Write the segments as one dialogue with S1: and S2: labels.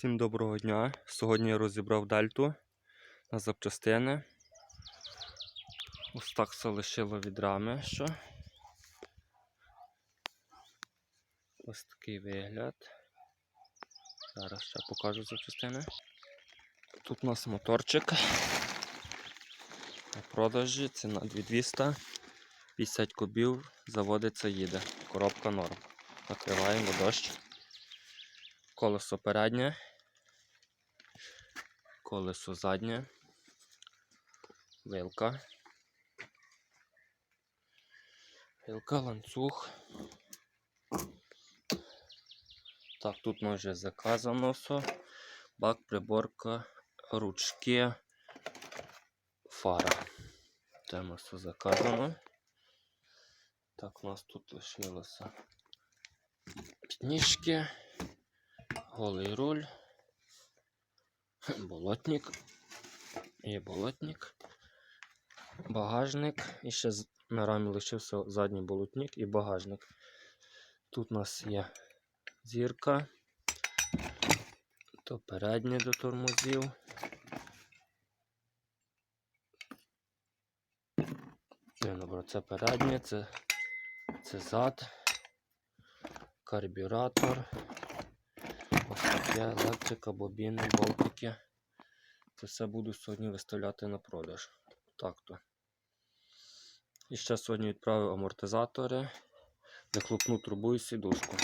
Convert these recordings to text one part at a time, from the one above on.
S1: Всім доброго дня. Сьогодні я розібрав дельту на запчастини. Ось так все лишило від рами. Що? Ось такий вигляд. Зараз ще покажу запчастини. Тут у нас моторчик. На продажі ціна 2200. 50 кубів, заводиться, їде. Коробка норм. Накриваємо дощ. Колесо переднє. Колесо заднє. Вилка. Вилка, ланцюг. Так, тут ну, вже заказано все. Бак, приборка, ручки, фара. Тема все заказано. Так, у нас тут лишилося підніжки, голий руль, болотник, є болотник, багажник. І ще на рамі лишився задній болотник і багажник. Тут у нас є зірка, то переднє до тормозів. Добре, це переднє, це, це зад, карбюратор, таке, електрика, бобіни, болтики. Це все буду сьогодні виставляти на продаж. Так то. І ще сьогодні відправив амортизатори, вихлопну трубу і сідушку.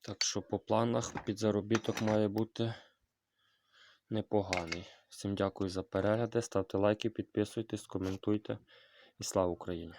S1: Так що по планах під заробіток має бути непоганий. Всім дякую за перегляди. Ставте лайки, підписуйтесь, коментуйте. І слава Україні!